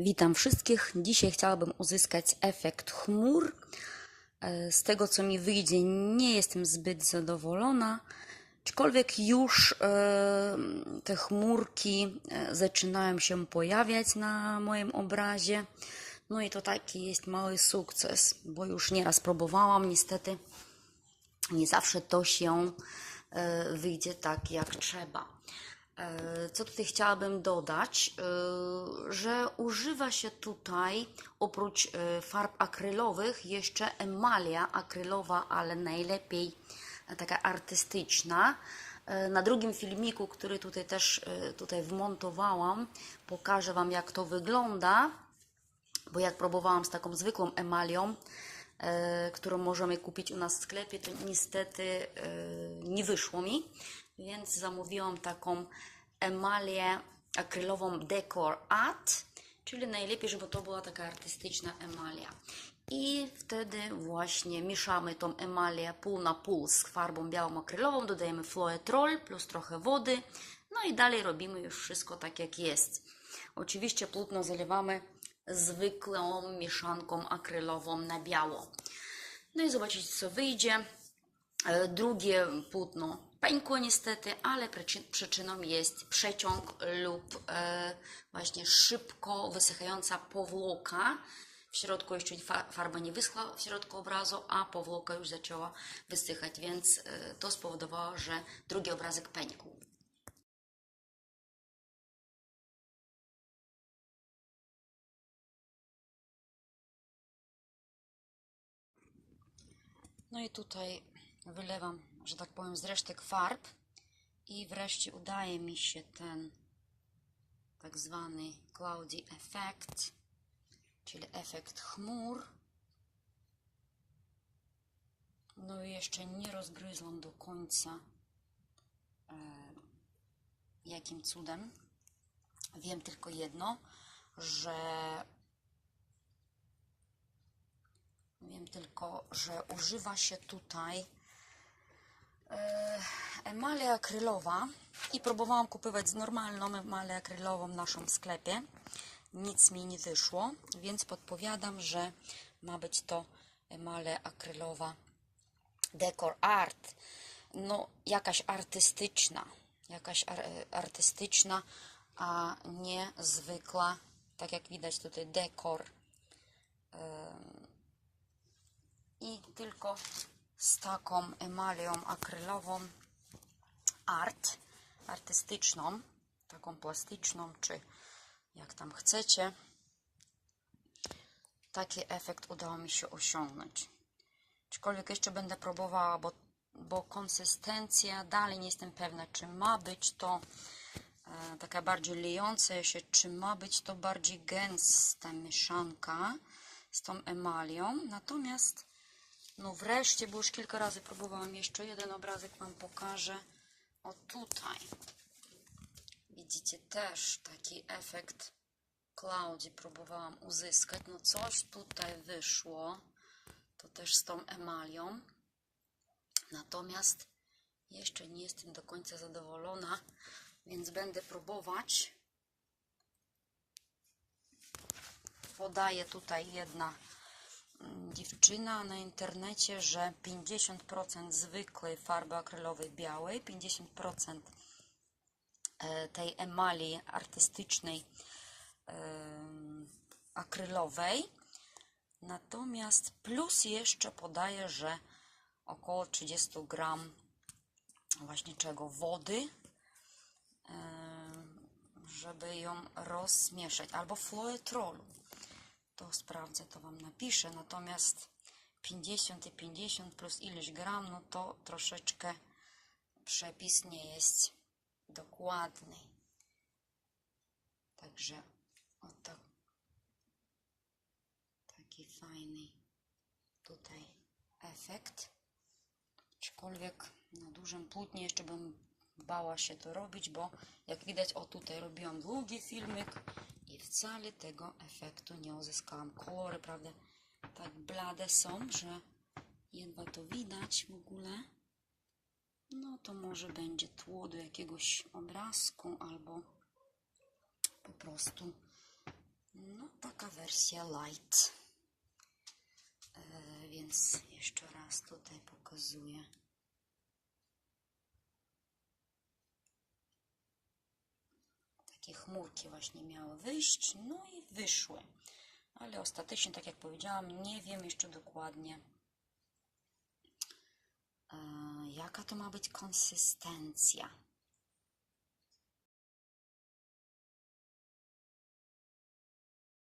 Witam wszystkich. Dzisiaj chciałabym uzyskać efekt chmur. E, Z tego, co mi wyjdzie, nie jestem zbyt zadowolona. Aczkolwiek już e, te chmurki e, zaczynają się pojawiać na moim obrazie. No i to taki jest mały sukces, bo już nieraz próbowałam. Niestety nie zawsze to się wyjdzie tak, jak trzeba. E, Co tutaj chciałabym dodać, e, że używa się tutaj oprócz e, farb akrylowych jeszcze emalia akrylowa, ale najlepiej taka artystyczna. Na drugim filmiku, który tutaj też tutaj wmontowałam, pokażę Wam jak to wygląda, bo jak próbowałam z taką zwykłą emalią, którą możemy kupić u nas w sklepie, to niestety nie wyszło mi, więc zamówiłam taką emalię akrylową Decor Art, czyli najlepiej, żeby to była taka artystyczna emalia. I wtedy właśnie mieszamy tą emalię pół na pół z farbą białą akrylową, dodajemy floetrol plus trochę wody, no i dalej robimy już wszystko tak jak jest. Oczywiście płótno zalewamy zwykłą mieszanką akrylową na biało. No i zobaczycie co wyjdzie. E, Drugie płótno pękło niestety, ale przyczyn- przyczyną jest przeciąg lub e, właśnie szybko wysychająca powłoka. W środku jeszcze fa- farba nie wyschła w środku obrazu, a powłoka już zaczęła wysychać, więc e, to spowodowało, że drugi obrazek pękł. No i tutaj wylewam, że tak powiem, z resztek farb i wreszcie udaje mi się ten tak zwany cloudy effect, czyli efekt chmur. No i jeszcze nie rozgryzłam do końca e, jakim cudem. Wiem tylko jedno, że Wiem tylko, że używa się tutaj e, emalia akrylowa i próbowałam kupować z normalną emalię akrylową w naszym sklepie. Nic mi nie wyszło, więc podpowiadam, że ma być to emalia akrylowa Decor Art. No, jakaś artystyczna, jakaś ar artystyczna, a nie zwykła, tak jak widać tutaj dekor i tylko z taką emalią akrylową art, artystyczną, taką plastyczną, czy jak tam chcecie. Taki efekt udało mi się osiągnąć. Aczkolwiek jeszcze będę próbowała, bo, bo konsystencja dalej nie jestem pewna, czy ma być to e, taka bardziej lejąca się, czy ma być to bardziej gęsta mieszanka z tą emalią. Natomiast no wreszcie, bo już kilka razy próbowałam, jeszcze jeden obrazek Wam pokażę. O tutaj. Widzicie też taki efekt cloudy próbowałam uzyskać. No coś tutaj wyszło. To też z tą emalią. Natomiast jeszcze nie jestem do końca zadowolona, więc będę próbować. Podaję tutaj jedna dziewczyna na internecie, że 50% zwykłej farby akrylowej białej, 50% e, tej emali artystycznej akrylowej. Natomiast plus jeszcze podaje, że około 30 gram właśnie czego wody, żeby ją rozmieszać, albo floetrolu. To sprawdzę, to Wam napiszę. Natomiast 50 i 50 plus ileś gram, no to troszeczkę przepis nie jest dokładny. Także oto taki fajny tutaj efekt. Aczkolwiek na dużym płótnie jeszcze bym bała się to robić, bo jak widać, o tutaj robiłam długi filmik i wcale tego efektu nie uzyskałam. Kolory, prawda, tak blade są, że jedwa to widać w ogóle. No to może będzie tło do jakiegoś obrazku albo po prostu No, taka wersja light. E, więc jeszcze raz tutaj pokazuję. Chmurki właśnie miały wyjść, no i wyszły. Ale ostatecznie, tak jak powiedziałam, nie wiem jeszcze dokładnie, e, jaka to ma być konsystencja.